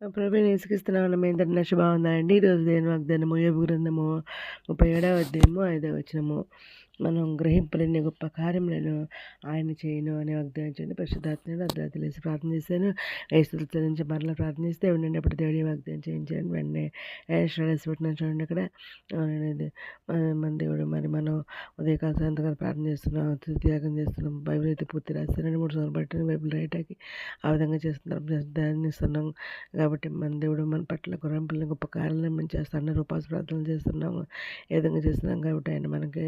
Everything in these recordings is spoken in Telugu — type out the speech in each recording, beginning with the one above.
ప్రభుని ఇసుకిస్తున్నామన్న మీ అందరి నష్ట బాగుందా అండి. ఈరోజు దేని వాగ్దానము యోగ గ్రంథము ముప్పై ఏడవ అధ్యాయము ఐదవ వచ్చినము మనం గ్రహింపలేని గొప్ప కార్యములను ఆయన చేయను అని వాగ్దానించండి. పరిశుద్ధాత్మను అర్ధరాత్రి లేసి ప్రార్థన చేశాను. యేసుతో నుంచి మరలా ప్రార్థన చేస్తే అప్పుడు దేవుడి వాగ్దానం చేయించాను. వెంటనే స్టడీస్ పెట్టిన చూడండి అక్కడ. మన దేవుడు మరి మనం ఉదయకాల సాయంత్రకాలం ప్రార్థన చేస్తున్నాం. త్యాగం చేస్తున్నాం. బైబిల్ అయితే పూర్తి రాస్తానండి మూడు సార్లు పట్టిన బైబిల్ రైటాకి ఆ విధంగా చేస్తున్నాం ధ్యానిస్తున్నాం. కాబట్టి మన దేవుడు మన పట్ల గురంపులను గొప్ప కార్యాలను మేము చేస్తున్నాం ఉపాస ప్రార్థనలు చేస్తున్నాము. ఏ విధంగా చేస్తున్నాం కాబట్టి ఆయన మనకి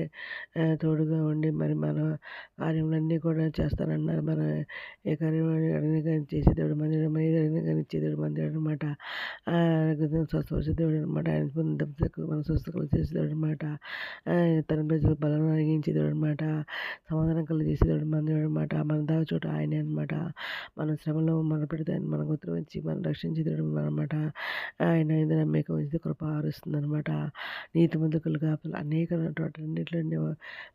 తోడుగా ఉండి మరి మన కార్యములన్నీ కూడా చేస్తానన్నారు. మన ఏ కార్యం అడిగిన కానీ చేసేదేవుడు మందిరం ఏది అడిగిన కానీ ఇచ్చేదేవుడు మందిరం అనమాట స్వస్థపరిచేదేవుడు అనమాట ఆయన పొందకు మన స్వస్థకలు చేసేదేవుడు అనమాట తన ప్రజలకు బలం అడిగించేదేవుడు అనమాట సమాధానం కలు చేసేదేవుడు మందిరం అనమాట మన దావ చోట ఆయనే అనమాట మన శ్రమలో మన పెడితే ఆయన మనకు ఉత్తరం వచ్చి మనం రక్షించేదేవుడు అనమాట ఆయన నమ్మకం ఉంచితే కృప ఆరుస్తుంది అనమాట నీతి ముందుకులు కాపలు అనేక అన్నింటిలో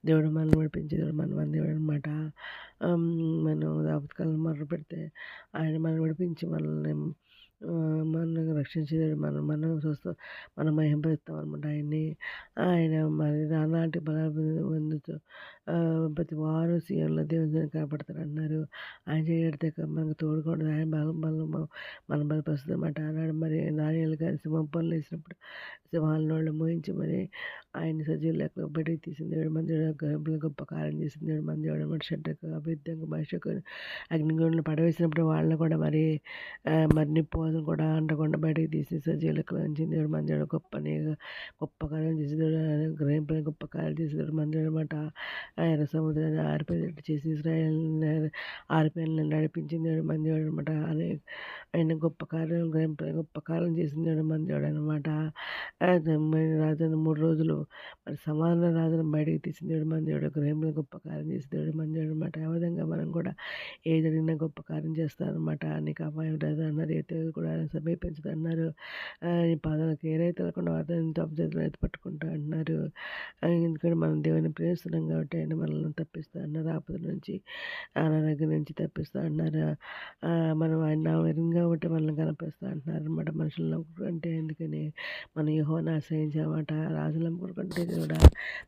దేవుడు మనల్ని నడిపించే దేవుడు మన మన దేవుడు అనమాట మనం ఆపత్కాలం మొదలు పెడితే ఆయన మనం నడిపించి మనల్ని మనల్ని రక్షించేదాడు మనం మనం చూస్తాం మనం మహింపరుస్తాం అనమాట ఆయన్ని. ఆయన మరి నానాటి బలాలు పొందుతూ ప్రతి వారు సీఎంలో దేవుని కనపడతారు అన్నారు ఆయన చేయడితే మనకు తోడుకోండి ఆయన బలం బలం మన బలపరుస్తుంది అనమాట అన్నాడు మరి నాణ్యాలు కానీ సింహం పనులు వేసినప్పుడు సింహాల నోళ్ళు మోయించి మరి ఆయన సజీవులు లెక్క బయటికి తీసింది. దేవుడు మంది గర్భులు గొప్ప కార్యం చేసింది. దేవుడు మంది దేవుడు అనమాట షడ్డకు అభివృద్ధంగా భాషకు అగ్నిగుండ్లు పడవేసినప్పుడు వాళ్ళని కూడా మరి మరి నిప్పు కూడా అంటకుండా బయటకు తీసి సజీవులు ఉంచింది దేవుడు మంది గొప్ప గొప్ప కార్యం చేసి గ్రహింపని గొప్ప కార్యాలు చేసి దేవుడు అనమాట ఆయన సముద్రాన్ని ఆరిపోయేటట్టు చేసి ఇస్రాయల్ ఆరిపోయిన నడిపించింది మందివాడు అనమాట అని ఆయన గొప్ప కార్యం గ్రహింపని గొప్ప కార్యం చేసింది మందివాడు అనమాట రాజును మూడు రోజులు మరి సమాధాన రాజును బయటికి తీసింది మందివాడు. మన గొప్ప కార్యం చేసి మందివాడు అనమాట ఆ విధంగా మనం కూడా ఏ జరిగినా గొప్ప కార్యం చేస్తారనమాట నీకు అపాయం రాదు అన్నారు ఏ కూడా సమీపించదు అన్నారు. నీ పాదాలకు ఏరైతే రైతు వెళ్ళకుండా వారిని తప్పు చేతులు అయితే పట్టుకుంటా అంటున్నారు ఎందుకంటే మనం దేవుని ప్రేమిస్తున్నాం కాబట్టి ఆయన మనల్ని తప్పిస్తా అన్నారు. ఆపద నుంచి అనారోగ్యం నుంచి తప్పిస్తా అన్నారు. మనం ఆయన విధంగా కాబట్టి మనల్ని కనిపిస్తా అంటున్నారు అనమాట మనుషులు నమ్ముకుంటే ఎందుకని? మనం యహోని ఆశ్రయించామాట. రాజులు నమ్ముకుంటే కూడా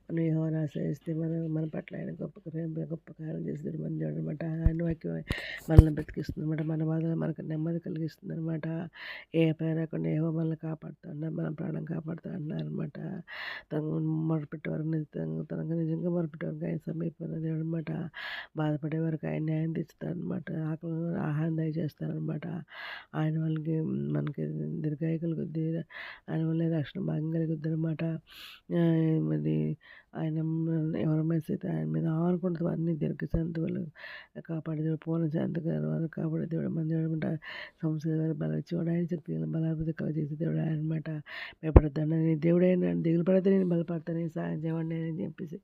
మనం యహోని ఆశ్రయిస్తే మనం మన పట్ల ఆయన గొప్ప గొప్ప కార్యం చేస్తుంది మన దేవుడు అనమాట ఆయన వాక్యం మనల్ని బ్రతికిస్తుంది అనమాట మన బాధలు మనకు నెమ్మది కలిగిస్తుంది అనమాట ఏ పని రాకుండా ఏవో మనల్ని కాపాడుతూ ఉన్నారు మన ప్రాణం కాపాడుతూ ఉన్నారు అనమాట తను మొరపెట్టే వరకు తనకు నిజంగా మొరపెట్టే వరకు ఆయన సమీపంలో అనమాట బాధపడే వరకు ఆయన న్యాయం తెచ్చుతారనమాట ఆకలి ఆహారం దయచేస్తారనమాట ఆయన వాళ్ళకి మనకి దీర్ఘాయకులు కొద్ది ఆయన వల్ల రక్షణ భాగం కలుగుద్ది అనమాట మరి ఆయన ఎవరి అయితే ఆయన మీద ఆనుకుంటుంది అన్ని దీర్ఘశాంతి కాపాడేదేవుడు పూర్ణ శాంతి వారు కాపాడే దేవుడు మన దేవుడు అనమాట సంస్థ బలం ఇచ్చేవాడు ఆయన శక్తి బలాభివృద్ధి చేసే దేవుడు ఆయన అనమాట భయపడతాను నీ దేవుడైనా దిగులు పడితే నేను బలపడతాను నేను సాయం చేయండి అని చెప్పేసి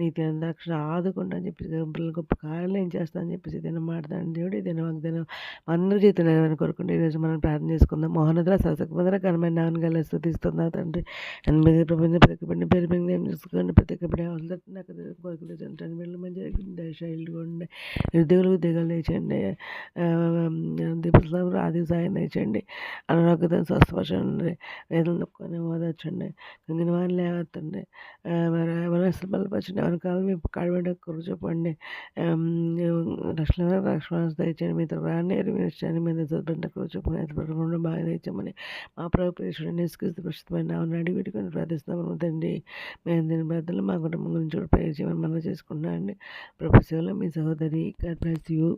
నీ తినదాక్షణ ఆదుకుంటా అని చెప్పేసి పిల్లలు గొప్ప కార్యాలు ఏం చేస్తా అని చెప్పేసి తిన మాడతాను దేవుడు తిన వాగ్దానం అందరూ చేతులు కోరుకుంటే ఈరోజు మనం ప్రార్థన చేసుకుందాం. మోహనద్ర సరసకుమందర ఘనమైన నాన్న గల స్థుతిస్తున్నా తండ్రి. ఎనిమిది ప్రపంచం ప్రతి పేరు మేము చూసుకోండి. ప్రతి ఒక్కటి నాకు కోరికలు తింటాను వీళ్ళు మంచి దయశైలు ఉండే నిరుద్యోగులకు దిగలు తెచ్చండి దీపస్వామి ఆది సాయం తెచ్చండి అనారోగ్యతను స్వస్థపరచండి వేదలు నొక్కొని ఓదచ్చండి కంగిన వారిని లేవత్తండి మనసు బలపరచండి ఎవరి కాలం మీ కాడబడి కురు చెప్పండి రక్షణ రక్షణ దయచండి మీతో రాని ఎరిమించండి మీద చదువుకుంటే కురు చెప్పండి ఎత్తపడకుండా బాగా తెచ్చామని మా ప్రభుత్వ నిష్కృతి ప్రస్తుతమైన అడిగి పెట్టుకొని ప్రార్థిస్తాము తండ్రి మేము దీని ప్రార్థనలు మా కుటుంబం గురించి కూడా ప్రయోజనం మనం చేసుకుంటున్నాను అండి ప్రభు సేవలో మీ సహోదరి గాడ్ బ్లెస్ యూ.